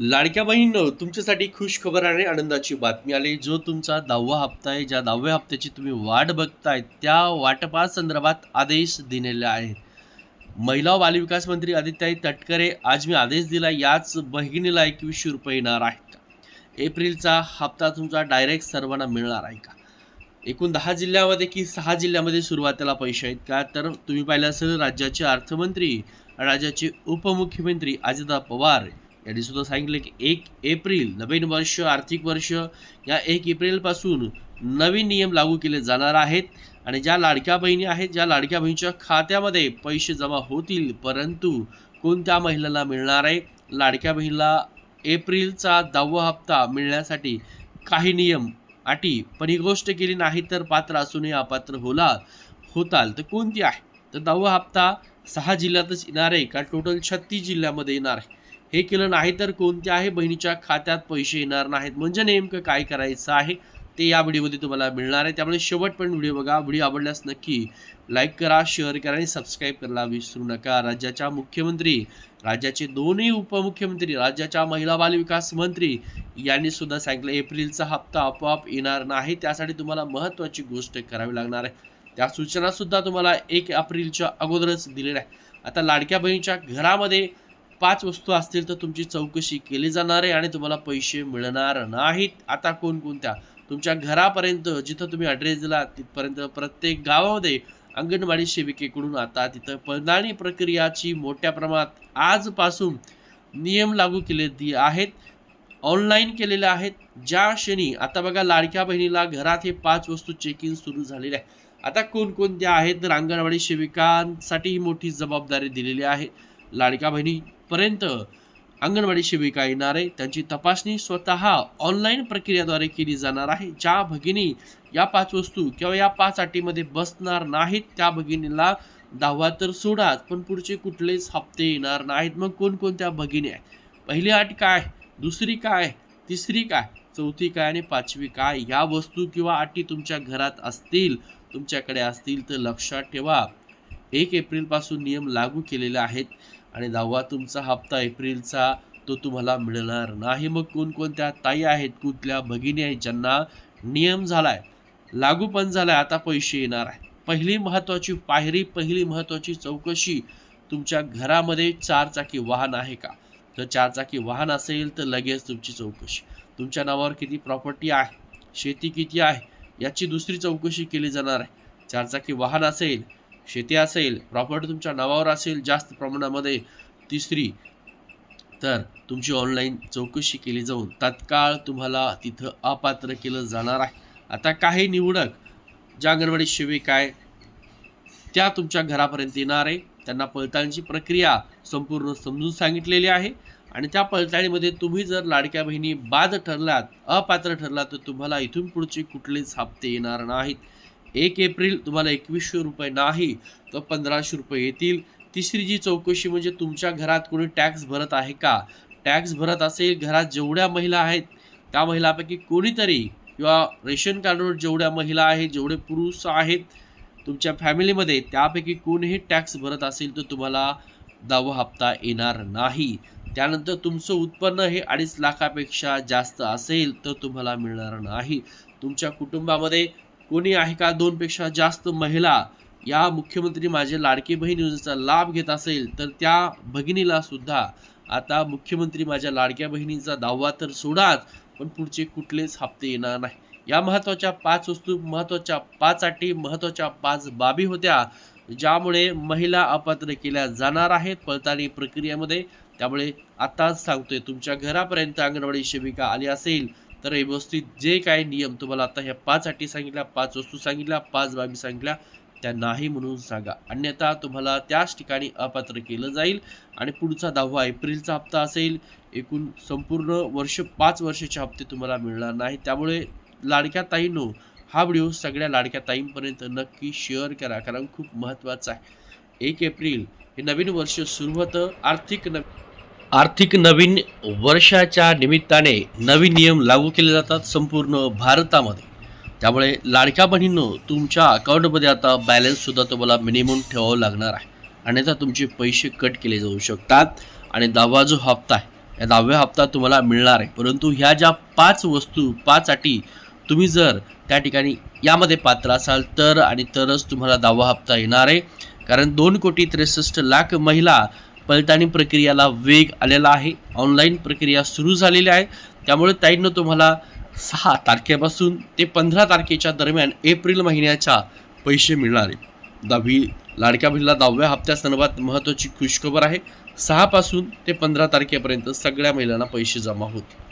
लाडक्या बहीण तुमच्यासाठी खुश खबर आणि आनंदाची बातमी आली. जो तुमचा दहावा हप्ता आहे ज्या दहाव्या हप्त्याची तुम्ही वाट बघताय त्या वाटपासंदर्भात आदेश दिलेले आहेत. महिला बालविकास मंत्री आदित्याई तटकरे आज मी आदेश दिला याच बहिणीला एकवीसशे रुपये येणार आहेत का? एप्रिलचा हप्ता तुमचा डायरेक्ट सर्वांना मिळणार आहे का? एकूण दहा जिल्ह्यामध्ये की सहा जिल्ह्यामध्ये सुरुवातीला पैसे आहेत का? तर तुम्ही पाहिलं असेल राज्याचे अर्थमंत्री आणि राज्याचे उपमुख्यमंत्री अजितदादा पवार यांनी सुद्धा सांगितले की एक एप्रिल नवीन वर्ष आर्थिक वर्ष या एक एप्रिलपासून नवीन नियम लागू केले जाणार आहेत. आणि ज्या लाडक्या बहिणी आहेत ज्या लाडक्या बहिणीच्या खात्यामध्ये पैसे जमा होतील परंतु कोणत्या महिलांना मिळणार आहे? लाडक्या बहिणीला एप्रिलचा दहावा हप्ता मिळण्यासाठी काही नियम अटी पण ही गोष्ट केली नाही तर पात्र असूनही अपात्र होला होताल. तर कोणती आहे? तर दहावा हप्ता सहा जिल्ह्यातच येणार आहे का टोटल छत्तीस जिल्ह्यामध्ये येणार आहे. हे केलं नाही तर कोणत्या आहे? बहिणीच्या खात्यात पैसे येणार नाहीत. म्हणजे नेमकं काय करायचं आहे? ते या व्हिडिओमध्ये तुम्हाला मिळणार आहे. त्यामुळे शेवट पण व्हिडिओ बघा. व्हिडिओ आवडल्यास नक्की लाईक करा शेअर करा आणि सबस्क्राईब करायला विसरू नका. राज्याच्या मुख्यमंत्री राज्याचे दोन्ही उपमुख्यमंत्री राज्याच्या महिला बाल विकास मंत्री यांनी सुद्धा सांगितलं एप्रिलचा हप्ता आपोआप येणार नाही. त्यासाठी तुम्हाला महत्त्वाची गोष्ट करावी लागणार आहे. त्या सूचनासुद्धा तुम्हाला एक एप्रिलच्या अगोदरच दिलेल्या आहे आता लाडक्या बहिणीच्या घरामध्ये पाच वस्तू असतील तर तुमची चौकशी केली जाणार आहे आणि तुम्हाला पैसे मिळणार नाहीत. आता कोणकोणत्या तुमच्या घरापर्यंत जिथं तुम्ही ॲड्रेस दिला तिथपर्यंत प्रत्येक गावामध्ये अंगणवाडी सेविकेकडून आता तिथं पडताळणी प्रक्रियाची मोठ्या प्रमाणात आजपासून नियम लागू केले आहेत. ऑनलाईन केलेले आहेत. ज्या क्षणी आता बघा लाडक्या बहिणीला घरात हे पाच वस्तू चेकिंग सुरू झालेले आहे आता कोणकोणत्या आहेत? तर अंगणवाडी सेविकांसाठी ही मोठी जबाबदारी दिलेली आहे. लाडक्या बहिणी पर्यंत अंगणवाडी सेविका येणार आहे त्यांची तपासणी स्वतः ऑनलाईन प्रक्रियेद्वारे केली जाणार आहे. ज्या भगिनी या पाच वस्तू किंवा या पाच अटीमध्ये बसणार नाहीत त्या भगिनीला दहावा तर सोडाच पण पुढचे कुठलेच हप्ते येणार नाहीत. मग कोणकोणत्या भगिनी आहे पहिली अट काय? दुसरी काय? तिसरी काय? चौथी काय आणि पाचवी काय? या वस्तू किंवा अटी तुमच्या घरात असतील तुमच्याकडे असतील तर लक्षात ठेवा. एक एप्रिलपासून नियम लागू केलेले आहेत. आणि दहावा तुमचा हप्ता एप्रिलचा तो तुम्हाला मिळणार नाही. मग कोणकोणत्या ताई आहेत कुठल्या भगिनी आहेत ज्यांना नियम झालाय लागू पण झालाय आता पैसे येणार आहे. पहिली महत्त्वाची पायरी पहिली महत्त्वाची चौकशी तुमच्या घरामध्ये चारचाकी वाहन आहे का? जर चारचाकी वाहन असेल तर लगेच तुमची चौकशी. तुमच्या नावावर किती प्रॉपर्टी आहे शेती किती आहे याची दुसरी चौकशी केली जाणार आहे. चारचाकी वाहन असेल शेती असेल प्रॉपर्टी तुमच्या नावावर असेल जास्त प्रमाणामध्ये तिसरी तर तुमची ऑनलाईन चौकशी केली जाऊन तत्काळ तुम्हाला तिथं अपात्र केलं जाणार आहे. आता काही निवडक ज्या अंगणवाडी सेविका आहे त्या तुमच्या घरापर्यंत येणार आहे. त्यांना पडताळणीची प्रक्रिया संपूर्ण समजून सांगितलेली आहे. आणि त्या पडताळणीमध्ये तुम्ही जर लाडक्या बहिणी बाद ठरलात अपात्र ठरलात तर तुम्हाला इथून पुढचे कुठलेच हप्ते येणार नाहीत. एक एप्रिल तुम्हाला एकवीसशे रुपये नाही तर पंधराशे रुपये येतील. तिसरी जी चौकशी म्हणजे तुमच्या घरात कोणी टॅक्स भरत आहे का? टॅक्स भरत असेल घरात जेवढ्या महिला आहेत त्या महिलापैकी कोणीतरी किंवा रेशन कार्डवर जेवढ्या महिला आहेत जेवढे पुरुष आहेत तुमच्या फॅमिलीमध्ये त्यापैकी कोणीही टॅक्स भरत असेल तर तुम्हाला दहावा हप्ता येणार नाही. त्यानंतर तुमचं उत्पन्न हे अडीच लाखापेक्षा जास्त असेल तर तुम्हाला मिळणार नाही. तुमच्या कुटुंबामध्ये कोणी आहे का दोनपेक्षा जास्त महिला? या मुख्यमंत्री माझे लाडकी बहीण योजनेचा लाभ घेत असेल तर त्या भगिनीला सुद्धा. आता मुख्यमंत्री माझ्या लाडक्या बहिणीचा दावा तर सोडाच पण पुढचे कुठलेच हप्ते येणार नाही. या महत्त्वाच्या पाच वस्तू महत्त्वाच्या पाच अटी महत्त्वाच्या पाच बाबी होत्या ज्यामुळे महिला अपात्र केल्या जाणार आहेत पडताळणी प्रक्रियेमध्ये. त्यामुळे आताच सांगतोय तुमच्या घरापर्यंत अंगणवाडी सेविका आली असेल तर व्यवस्थित जे काय नियम तुम्हाला आता ह्या पाच अटी सांगितल्या पाच वस्तू सांगितल्या पाच बाबी सांगितल्या त्या नाही म्हणून सांगा. अन्यथा तुम्हाला त्याच ठिकाणी अपात्र केलं जाईल आणि पुढचा दहावा एप्रिलचा हप्ता असेल एकूण संपूर्ण वर्ष पाच वर्षाचे हप्ते तुम्हाला मिळणार नाही. त्यामुळे लाडक्या ताईंनो हा व्हिडिओ सगळ्या लाडक्या ताईंपर्यंत नक्की शेअर करा कारण खूप महत्त्वाचा आहे. एक एप्रिल हे नवीन वर्ष सुरू होतं आर्थिक न आर्थिक नवीन वर्षाच्या निमित्ताने नवीन नियम लागू केले जातात संपूर्ण भारतामध्ये. त्यामुळे लाडक्या बहिणींनो तुमच्या अकाउंटमध्ये आता बॅलन्ससुद्धा तुम्हाला मिनिमम ठेवावं लागणार आहे. अन्यथा तुमचे पैसे कट केले जाऊ शकतात आणि दहावा जो हप्ता आहे या दहाव्या हप्ता तुम्हाला मिळणार आहे. परंतु ह्या ज्या पाच वस्तू पाच अटी तुम्ही जर त्या ठिकाणी यामध्ये पात्र असाल तर आणि तरच तुम्हाला दहावा हप्ता येणार आहे. कारण दोन कोटी त्रेसष्ट लाख महिला पडताळणी प्रक्रियाला वेग आलेला आहे. ऑनलाईन प्रक्रिया सुरू झालेली आहे. त्यामुळे ताईंनं तुम्हाला सहा तारखेपासून ते पंधरा तारखेच्या दरम्यान एप्रिल महिन्याच्या पैसे मिळणार. आहे दहावी लाडक्या बहिणीला दहाव्या हप्त्यासंदर्भात महत्त्वाची खुशखबर आहे. सहापासून ते पंधरा तारखेपर्यंत सगळ्या महिलांना पैसे जमा होतील.